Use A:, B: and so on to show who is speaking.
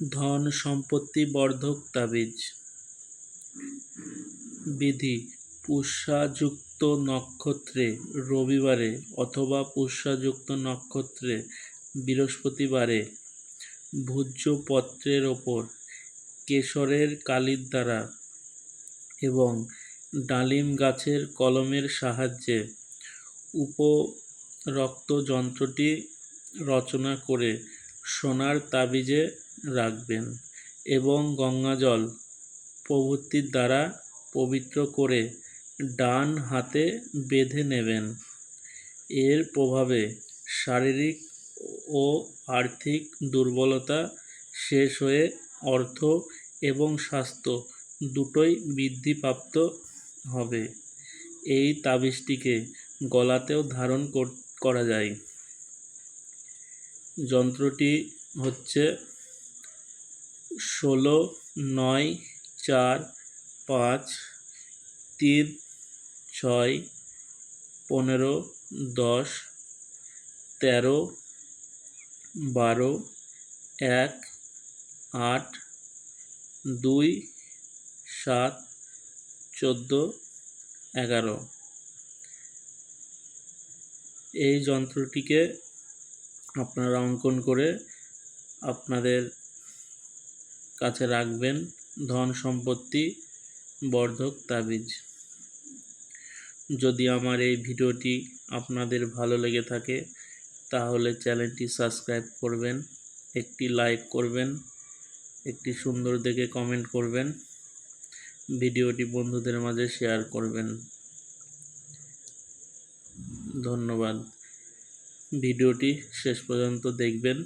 A: ধন সম্পত্তি বর্ধক তাবিজ। বিধি পুষ্যাযুক্ত নক্ষত্রে রবিবারে অথবা পুষ্যাযুক্ত নক্ষত্রে বৃহস্পতিবারে ভূজ্যপত্রের ওপর কেশরের কালির দ্বারা এবং ডালিম গাছের কলমের সাহায্যে উপরোক্ত যন্ত্রটি রচনা করে সোনার তাবিজে রাখবেন এবং গঙ্গাজল প্রভৃতির দ্বারা পবিত্র করে ডান হাতে বেঁধে নেবেন। এর প্রভাবে শারীরিক ও আর্থিক দুর্বলতা শেষ হয়ে অর্থ এবং স্বাস্থ্য দুটোই বৃদ্ধিপ্রাপ্ত হবে। এই তাবিজটিকে গলাতেও ধারণ করা যায়। যন্ত্রটি হচ্ছে ষোলো নয় চার পাঁচ তিন ছয় পনেরো দশ তেরো বারো এক আট দুই সাত চোদ্দ এগারো। এই যন্ত্রটিকে আপনারা অঙ্কন করে আপনাদের কাছে রাখবেন ধন সম্পত্তি, বর্ধক, তাবিজ। যদি আমার এই ভিডিওটি আপনাদের ভালো লেগে থাকে, তাহলে চ্যানেলটি সাবস্ক্রাইব করবেন, একটি লাইক করবেন, একটি সুন্দর দেখে কমেন্ট করবেন, ভিডিওটি বন্ধুদের মাঝে শেয়ার করবেন। ধন্যবাদ। ভিডিওটি শেষ পর্যন্ত দেখবেন।